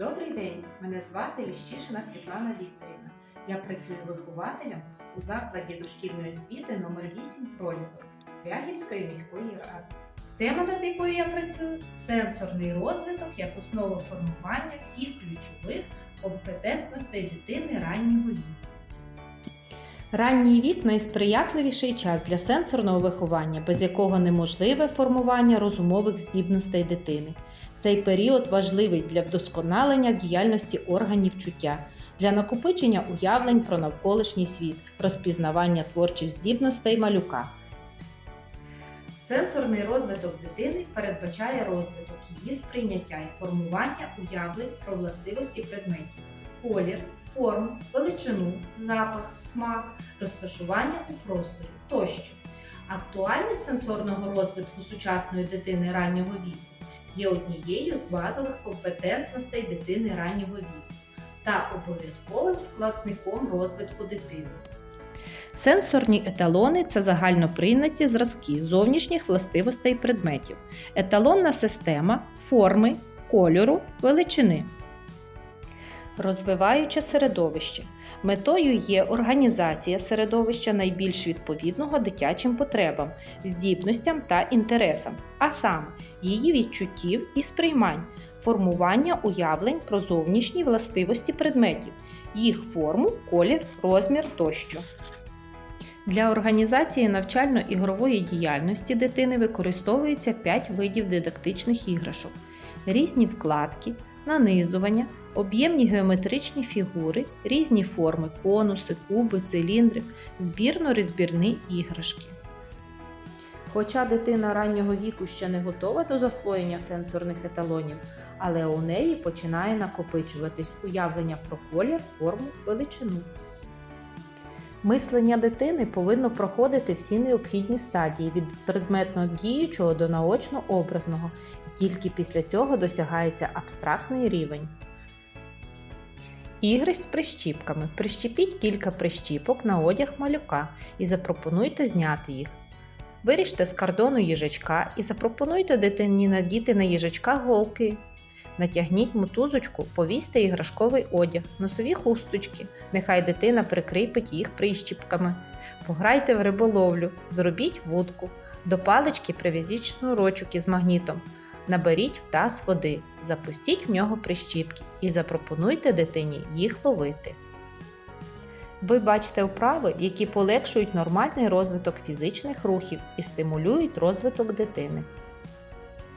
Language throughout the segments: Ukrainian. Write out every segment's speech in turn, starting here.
Добрий день! Мене звати Ліщишина Світлана Вікторівна. Я працюю вихователем у закладі дошкільної освіти номер 8 Пролісок Звягівської міської ради. Тема, над якою я працюю сенсорний розвиток як основа формування всіх ключових компетентностей дитини раннього віку. Ранній вік найсприятливіший час для сенсорного виховання, без якого неможливе формування розумових здібностей дитини. Цей період важливий для вдосконалення діяльності органів чуття, для накопичення уявлень про навколишній світ, розпізнавання творчих здібностей малюка. Сенсорний розвиток дитини передбачає розвиток її сприйняття і формування уявлень про властивості предметів, колір, форму, величину, запах, смак, розташування у просторі тощо. Актуальність сенсорного розвитку сучасної дитини раннього віку є однією з базових компетентностей дитини раннього віку та обов'язковим складником розвитку дитини. Сенсорні еталони це загально прийняті зразки зовнішніх властивостей предметів, еталонна система форми, кольору, величини. Розвиваюче середовище. Метою є організація середовища найбільш відповідного дитячим потребам, здібностям та інтересам, а саме її відчуттів і сприймань, формування уявлень про зовнішні властивості предметів, їх форму, колір, розмір тощо. Для організації навчально-ігрової діяльності дитини використовується 5 видів дидактичних іграшок, різні вкладки, нанизування, об'ємні геометричні фігури, різні форми конуси, куби, циліндри, збірно-розбірні іграшки. Хоча дитина раннього віку ще не готова до засвоєння сенсорних еталонів, але у неї починає накопичуватись уявлення про колір, форму, величину. Мислення дитини повинно проходити всі необхідні стадії від предметно діючого до наочно образного, тільки після цього досягається абстрактний рівень. Ігри з прищіпками. Прищепіть кілька прищіпок на одяг малюка і запропонуйте зняти їх. Виріжте з кордону їжачка і запропонуйте дитині надіти на їжачка голки. Натягніть мотузочку, повісьте іграшковий одяг, носові хусточки. Нехай дитина прикріпить їх прищіпками. Пограйте в риболовлю, зробіть вудку. До палички прив'язіть шнурочок із магнітом. Наберіть в таз води, запустіть в нього прищіпки і запропонуйте дитині їх ловити. Ви бачите вправи, які полегшують нормальний розвиток фізичних рухів і стимулюють розвиток дитини.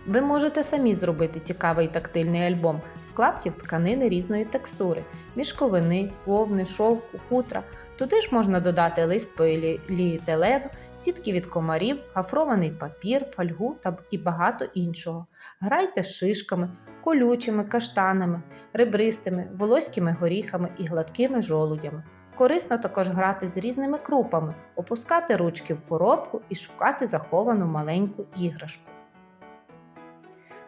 Ви можете самі зробити цікавий тактильний альбом з клаптів тканини різної текстури, мішковини, вовни, шовку, хутра. Туди ж можна додати лист поліетилену, сітки від комарів, гафрований папір, фольгу та і багато іншого. Грайте з шишками, колючими, каштанами, ребристими, волоськими горіхами і гладкими жолудями. Корисно також грати з різними крупами, опускати ручки в коробку і шукати заховану маленьку іграшку.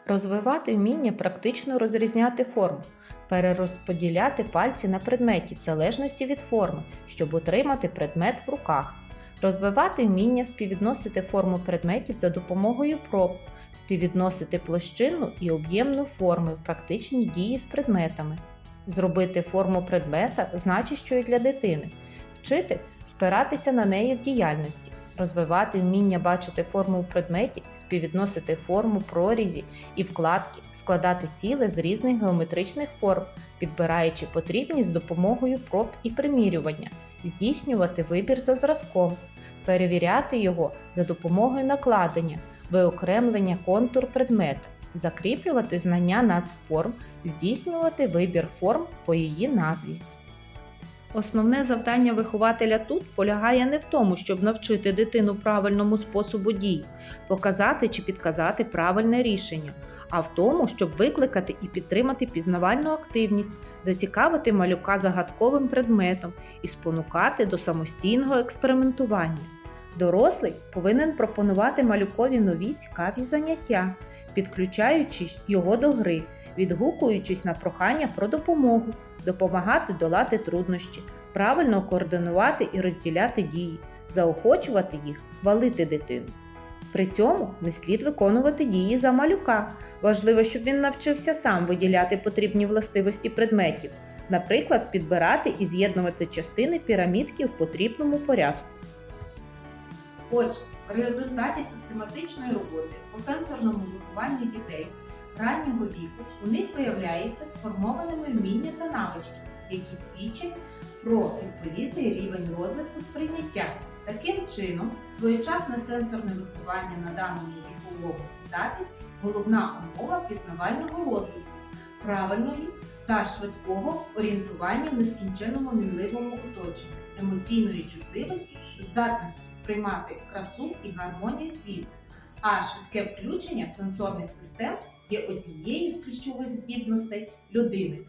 Розвивати вміння практично розрізняти форму, перерозподіляти пальці на предметі в залежності від форми, щоб утримати предмет в руках, розвивати вміння співвідносити форму предметів за допомогою проб, співвідносити площинну і об'ємну форми в практичній дії з предметами, зробити форму предмета значущою для дитини, вчити спиратися на неї в діяльності розвивати вміння бачити форму у предметі, співвідносити форму прорізі і вкладки, складати ціле з різних геометричних форм, підбираючи потрібні з допомогою проб і примірювання, здійснювати вибір за зразком, перевіряти його за допомогою накладення, виокремлення контур предмета, закріплювати знання назв форм, здійснювати вибір форм по її назві. Основне завдання вихователя тут полягає не в тому, щоб навчити дитину правильному способу дій, показати чи підказати правильне рішення, а в тому, щоб викликати і підтримати пізнавальну активність, зацікавити малюка загадковим предметом і спонукати до самостійного експериментування. Дорослий повинен пропонувати малюкові нові цікаві заняття, підключаючи його до гри, відгукуючись на прохання про допомогу допомагати долати труднощі, правильно координувати і розділяти дії, заохочувати їх, валити дитину. При цьому не слід виконувати дії за малюка. Важливо, щоб він навчився сам виділяти потрібні властивості предметів, наприклад, підбирати і з'єднувати частини пірамідки в потрібному порядку. Отже, в результаті систематичної роботи по сенсорному вихованню дітей раннього віку у них виявляється сформованими вміння та навички, які свідчать про відповідний рівень розвитку сприйняття. Таким чином, своєчасне сенсорне виховання на даному віковому етапі головна умова пізнавального розвитку, правильної та швидкого орієнтування в нескінченому мінливому оточенні, емоційної чутливості, здатності сприймати красу і гармонію світу. А швидке включення сенсорних систем є однією з ключових здібностей людини,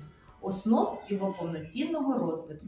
основ його повноцінного розвитку.